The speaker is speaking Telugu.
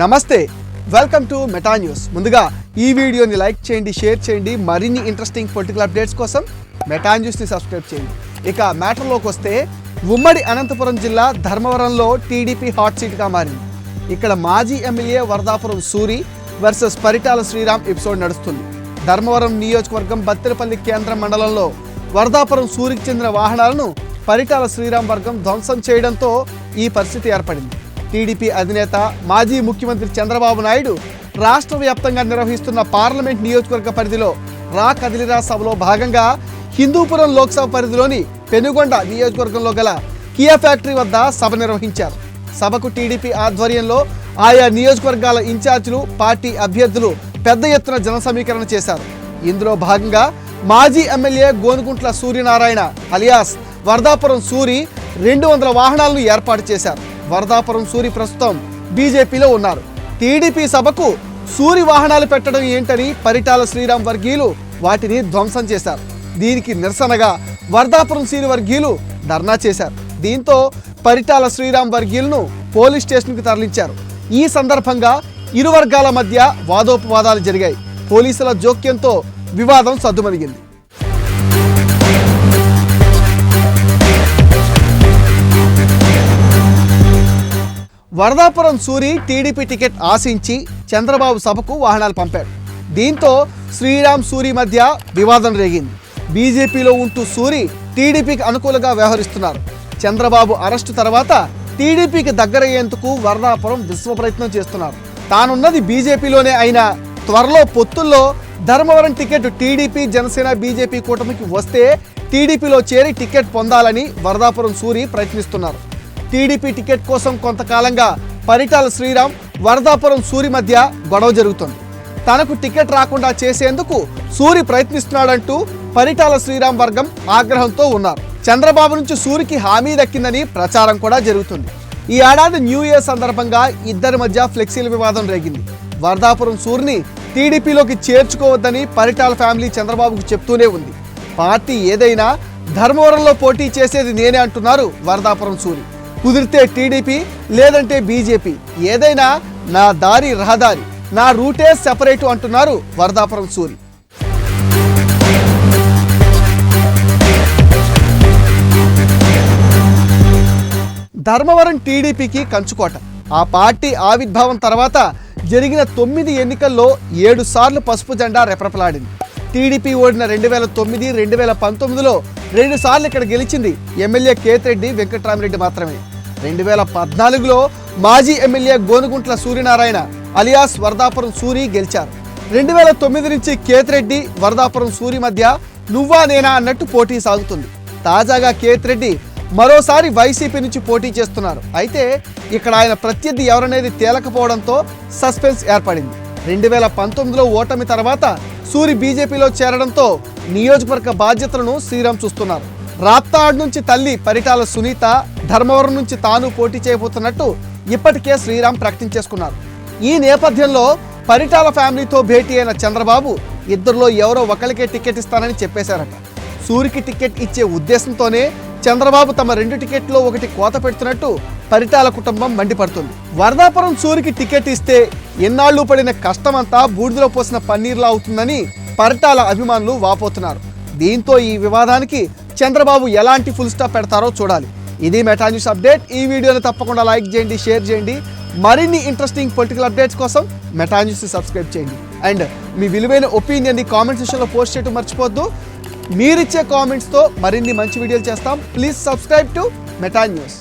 నమస్తే వెల్కమ్ టు మెటా న్యూస్ ముందుగా ఈ వీడియోని లైక్ చేయండి షేర్ చేయండి. మరిన్ని ఇంట్రెస్టింగ్ పొలిటికల్ అప్డేట్స్ కోసం మెటా న్యూస్ని సబ్స్క్రైబ్ చేయండి. ఇక మ్యాటర్లోకి వస్తే ఉమ్మడి అనంతపురం జిల్లా ధర్మవరంలో టీడీపీ హాట్ సీట్గా మారింది. ఇక్కడ మాజీ MLA Varadapuram Suri versus Paritala Sriram episode నడుస్తుంది. ధర్మవరం నియోజకవర్గం బత్తిరపల్లి కేంద్ర మండలంలో వరదాపురం సూరికి చెందిన వాహనాలను పరిటాల శ్రీరామ్ వర్గం ధ్వంసం చేయడంతో ఈ పరిస్థితి ఏర్పడింది. టీడీపీ అధినేత మాజీ ముఖ్యమంత్రి చంద్రబాబు నాయుడు రాష్ట్ర వ్యాప్తంగా నిర్వహిస్తున్న పార్లమెంట్ నియోజకవర్గ పరిధిలో రా కదిలిరా సభలో భాగంగా హిందూపురం లోక్సభ పరిధిలోని పెనుగొండ నియోజకవర్గంలో గల కియా ఫ్యాక్టరీ వద్ద సభ నిర్వహించారు. సభకు టీడీపీ ఆధ్వర్యంలో ఆయా నియోజకవర్గాల ఇన్ఛార్జీలు పార్టీ అభ్యర్థులు పెద్ద ఎత్తున జన సమీకరణ చేశారు. ఇందులో భాగంగా మాజీ ఎమ్మెల్యే గోనుగుంట్ల సూర్యనారాయణ అలియాస్ వరదాపురం సూరి రెండు వందల వాహనాలను ఏర్పాటు చేశారు. వరదాపురం సూరి ప్రస్తుతం బీజేపీలో ఉన్నారు. టీడీపీ సభకు సూరి వాహనాలు పెట్టడం ఏంటని పరిటాల శ్రీరామ్ వర్గీయులు వాటిని ధ్వంసం చేశారు. దీనికి నిరసనగా వరదాపురం సీని వర్గీయులు ధర్నా చేశారు. దీంతో పరిటాల శ్రీరామ్ వర్గీయులను పోలీస్ స్టేషన్కి తరలించారు. ఈ సందర్భంగా ఇరు వర్గాల మధ్య వాదోపవాదాలు జరిగాయి. పోలీసుల జోక్యంతో వివాదం సద్దుమణిగింది. వరదాపురం సూరి టీడీపీ టికెట్ ఆశించి చంద్రబాబు సభకు వాహనాలు పంపాడు. దీంతో శ్రీరామ్ సూరి మధ్య వివాదం రేగింది. బీజేపీలో ఉంటూ సూరి టీడీపీకి అనుకూలంగా వ్యవహరిస్తున్నారు. చంద్రబాబు అరెస్టు తర్వాత టీడీపీకి దగ్గరయ్యేందుకు వరదాపురం విశ్వ ప్రయత్నం చేస్తున్నారు. తానున్నది బీజేపీలోనే అయినా త్వరలో పొత్తుల్లో Dharmavaram ticket TDP Janasena BJP కూటమికి వస్తే టీడీపీలో చేరి టికెట్ పొందాలని వరదాపురం సూరి ప్రయత్నిస్తున్నారు. టీడీపీ టికెట్ కోసం కొంతకాలంగా పరిటాల శ్రీరామ్ వరదాపురం సూరి మధ్య గొడవ జరుగుతుంది. తనకు టికెట్ రాకుండా చేసేందుకు సూరి ప్రయత్నిస్తున్నాడంటూ పరిటాల శ్రీరామ్ వర్గం ఆగ్రహంతో ఉన్నారు. చంద్రబాబు నుంచి సూరికి హామీ దక్కిందని ప్రచారం కూడా జరుగుతుంది. ఈ ఏడాది న్యూ ఇయర్ సందర్భంగా ఇద్దరి మధ్య ఫ్లెక్సీల వివాదం రేగింది. వరదాపురం సూరిని టీడీపీలోకి చేర్చుకోవద్దని పరిటాల ఫ్యామిలీ చంద్రబాబుకు చెప్తూనే ఉంది. పార్టీ ఏదైనా ధర్మవరంలో పోటీ చేసేది నేనే అంటున్నారు వరదాపురం సూరి. కుదిరితే టీడీపీ లేదంటే బీజేపీ. ఏదైనా నా దారి రహదారి నా రూటే సెపరేటు అంటున్నారు వరదాపురం సూరి. ధర్మవరం టీడీపీకి కంచుకోట. ఆ పార్టీ ఆవిర్భావం తర్వాత జరిగిన తొమ్మిది ఎన్నికల్లో ఏడు సార్లు పసుపు జెండా రెపరెపలాడింది. టీడీపీ ఓడిన రెండు వేల తొమ్మిది రెండు వేల పంతొమ్మిదిలో రెండు సార్లు ఇక్కడ గెలిచింది ఎమ్మెల్యే కేతిరెడ్డి వెంకట్రామరెడ్డి మాత్రమే. రెండు వేల పద్నాలుగులో మాజీ ఎమ్మెల్యే గోనుగుంట్ల సూర్యనారాయణ అలియాస్ వరదాపురం సూరి గెలిచారు. రెండు వేల తొమ్మిది నుంచి కేతిరెడ్డి వరదాపురం సూరి మధ్య నువ్వా నేనా అన్నట్టు పోటీ సాగుతుంది. తాజాగా కేతిరెడ్డి మరోసారి వైసీపీ నుంచి పోటీ చేస్తున్నారు. అయితే ఇక్కడ ఆయన ప్రత్యర్థి ఎవరనేది తేలకపోవడంతో సస్పెన్స్ ఏర్పడింది. రెండు వేల పంతొమ్మిదిలో ఓటమి తర్వాత సూరి బీజేపీలో చేరడంతో నియోజకవర్గ బాధ్యతలను శ్రీరామ్ చూస్తున్నారు. రాప్తాడ్ నుంచి తల్లి పరిటాల సునీత ధర్మవరం నుంచి తాను పోటీ చేయబోతున్నట్టు ఇప్పటికే శ్రీరామ్ ప్రకటించేసుకున్నారు ఈ నేపథ్యంలో పరిటాల ఫ్యామిలీతో భేటీ అయిన చంద్రబాబు ఇద్దరిలో ఎవరో ఒకరికే టికెట్ ఇస్తానని చెప్పేశారట. సూరికి టికెట్ ఇచ్చే ఉద్దేశంతోనే చంద్రబాబు తమ రెండు టికెట్లో ఒకటి కోత పెడుతున్నట్టు పరిటాల కుటుంబం మండిపడుతుంది. వరదాపురం సూరికి టికెట్ ఇస్తే ఎన్నాళ్ళు పడిన కష్టమంతా బూడిదలో పోసిన పన్నీర్లా అవుతుందని పరిటాల అభిమానులు వాపోతున్నారు. దీంతో ఈ వివాదానికి చంద్రబాబు ఎలాంటి ఫుల్ స్టాప్ పెడతారో చూడాలి. ఇది మెటా న్యూస్ అప్డేట్. ఈ వీడియోని తప్పకుండా లైక్ చేయండి షేర్ చేయండి. మరిన్ని ఇంట్రెస్టింగ్ పొలిటికల్ అప్డేట్స్ కోసం మెటా న్యూస్ని సబ్స్క్రైబ్ చేయండి. అండ్ మీ విలువైన ఒపీనియన్ని కామెంట్ సెక్షన్లో పోస్ట్ చేయడం మర్చిపోద్దు మీరిచ్చే కామెంట్స్తో మరిన్ని మంచి వీడియోలు చేస్తాం. Please subscribe to Meta news